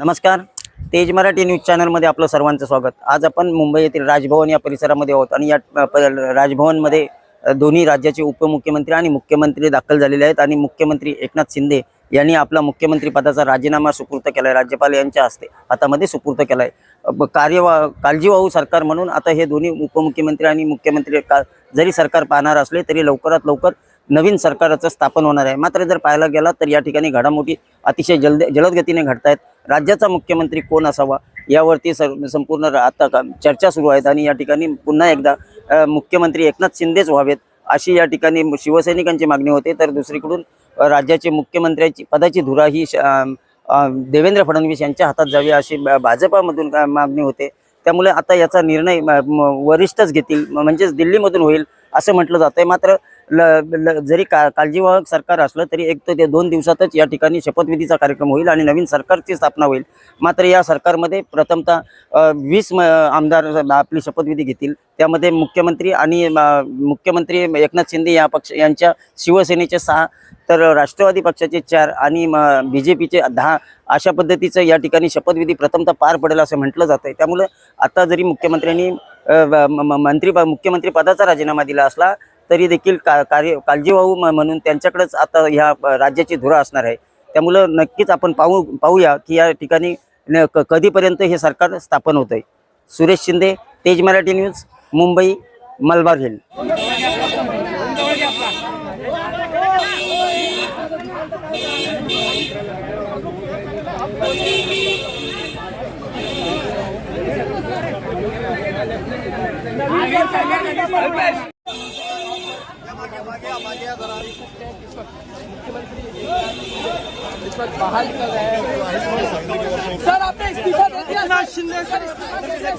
नमस्कार. तेज मराठी न्यूज चॅनलमध्ये आपलं सर्वांचं स्वागत. आज आपण मुंबई येथील राजभवन या परिसरामध्ये आहोत आणि या राजभवनमध्ये दोन्ही राज्याचे उपमुख्यमंत्री आणि मुख्यमंत्री दाखल झालेले आहेत आणि मुख्यमंत्री एकनाथ शिंदे यांनी आपला मुख्यमंत्री पदाचा राजीनामा सुपूर्त केला आहे राज्यपाल यांच्या हस्ते हातामध्ये सुपूर्त केला आहे कार्यवा काळजीवाहू सरकार म्हणून आता हे दोन्ही उपमुख्यमंत्री आणि मुख्यमंत्री का जरी सरकार पाहणार असले तरी लवकरात लवकर नवीन सरकारचं स्थापन होणार आहे. मात्र जर पाहायला गेला तर या ठिकाणी घडामोडी अतिशय जलद जलद गतीने घडत आहेत राज्याचा मुख्यमंत्री कोण असावा यावरती सर संपूर्ण आता का- चर्चा सुरू आहेत आणि या ठिकाणी पुन्हा एकदा मुख्यमंत्री एकनाथ शिंदेच व्हावेत अशी या ठिकाणी शिवसैनिकांची मागणी होते. तर दुसरीकडून राज्याचे मुख्यमंत्र्याची पदाची धुरा ही श- देवेंद्र फडणवीस यांच्या हातात जावी अशी भाजपामधून का- मागणी होते. त्यामुळे आता याचा निर्णय म- म- वरिष्ठच घेतील म्हणजेच दिल्लीमधून होईल असं म्हटलं जातंय. मात्र ल, ल जरी का काळजीवाहक सरकार असलं तरी एक तर ते दोन दिवसातच या ठिकाणी शपथविधीचा कार्यक्रम होईल आणि नवीन सरकारची स्थापना होईल. मात्र या सरकारमध्ये प्रथमतः वीस म- आमदार आपली शपथविधी घेतील. त्यामध्ये मुख्यमंत्री आणि मुख्यमंत्री एकनाथ शिंदे या पक्ष यांच्या शिवसेनेचे सहा तर राष्ट्रवादी पक्षाचे चार आणि बी जे पीचे दहा अशा पद्धतीचं या ठिकाणी शपथविधी प्रथमतः पार पडेल असं म्हटलं जातं आहे त्यामुळं आता जरी मुख्यमंत्र्यांनी म- मंत्री मुख्यमंत्री पदाचा राजीनामा दिला असला तरी देखील का कार्य काळजीवाहू म्हणून त्यांच्याकडेच आता ह्या राज्याची धुरा असणार आहे. त्यामुळं नक्कीच आपण पाहू पाहूया की या ठिकाणी न- क- कधीपर्यंत हे सरकार स्थापन होतं आहे सुरेश शिंदे तेज मराठी न्यूज मुंबई मलबार हिल. बाहर निकल रहे हैं सर आपने इस्तीफा दे दिया सर शिंदे सर इस्तीफा दे दिया